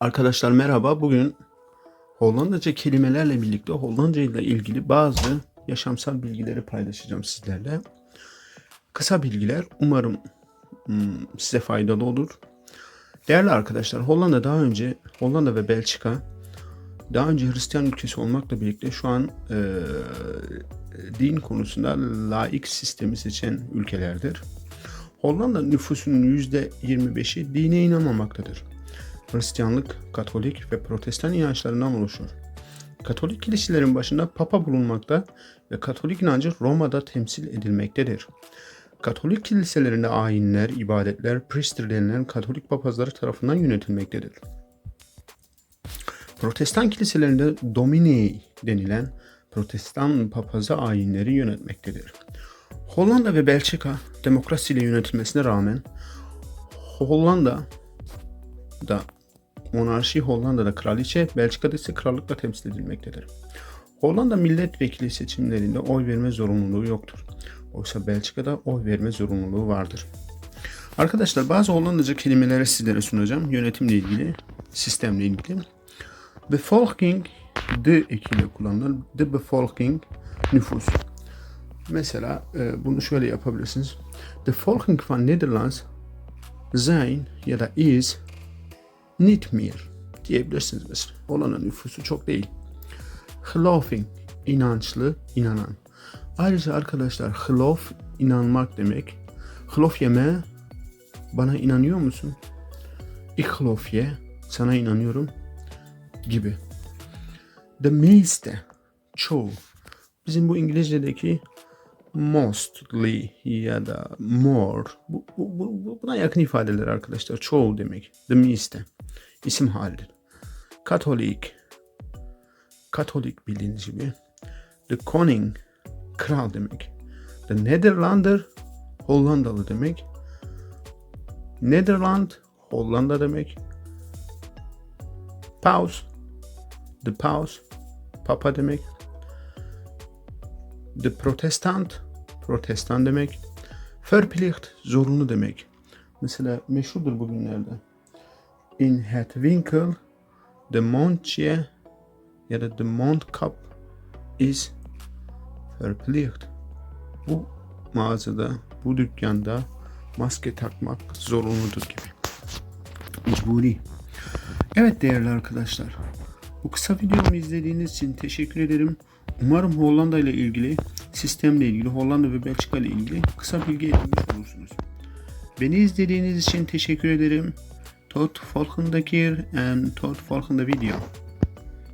Arkadaşlar merhaba. Bugün Hollandaca kelimelerle birlikte Hollandaca ile ilgili bazı yaşamsal bilgileri paylaşacağım sizlerle. Kısa bilgiler umarım hmm, size faydalı olur. Değerli arkadaşlar Hollanda daha önce Hollanda ve Belçika daha önce Hristiyan ülkesi olmakla birlikte şu an e, din konusunda laik sistemi seçen ülkelerdir. Hollanda nüfusunun %25'i dine inanmamaktadır. Hristiyanlık, Katolik ve Protestan inançlarından oluşur. Katolik kiliselerin başında Papa bulunmakta ve Katolik inancı Roma'da temsil edilmektedir. Katolik kiliselerinde ayinler, ibadetler, priester denilen Katolik papazları tarafından yönetilmektedir. Protestan kiliselerinde Domini denilen Protestan papazı ayinleri yönetmektedir. Hollanda ve Belçika demokrasiyle yönetilmesine rağmen Hollanda da monarşi Hollanda'da kraliçe, Belçika'da ise krallıkla temsil edilmektedir. Hollanda milletvekili seçimlerinde oy verme zorunluluğu yoktur. Oysa Belçika'da oy verme zorunluluğu vardır. Arkadaşlar bazı Hollandaca kelimeleri sizlere sunacağım. Yönetimle ilgili, sistemle ilgili. Bevolking, de ekiyle kullanılır. De bevolking, nüfus. Mesela e, bunu şöyle yapabilirsiniz. De volking van Nederlands zijn ya da is niet meer diyebilirsiniz mesela. Hollanda nüfusu çok değil. Geloving, inançlı, inanan. Ayrıca arkadaşlar geloof inanmak demek. Geloof yeme, bana inanıyor musun? Ik geloof je, sana inanıyorum gibi. The meeste, çoğu. Bizim bu İngilizce'deki mostly ya da more bu, bu, bu, bu- buna yakın ifadeler arkadaşlar. Çoğu demek. The meeste. İsim halidir. Katolik. Katolik bildiğiniz gibi. The koning. Kral demek. The Nederlander. Hollandalı demek. Nederland. Hollanda demek. Paus. The Paus. Papa demek. De protestant, protestan demek. Verplicht, zorunlu demek. Mesela meşhurdur bugünlerde. In het winkel, de mondje ya da de mondkap is verplicht. Bu mağazada, bu dükkanda maske takmak zorunludur gibi. Mecburi. Evet değerli arkadaşlar. Bu kısa videomu izlediğiniz için teşekkür ederim. Umarım Hollanda ile ilgili, sistemle ilgili, Hollanda ve Belçika ile ilgili kısa bilgi edinmiş olursunuz. Beni izlediğiniz için teşekkür ederim. Volgende keer en tot volgende video.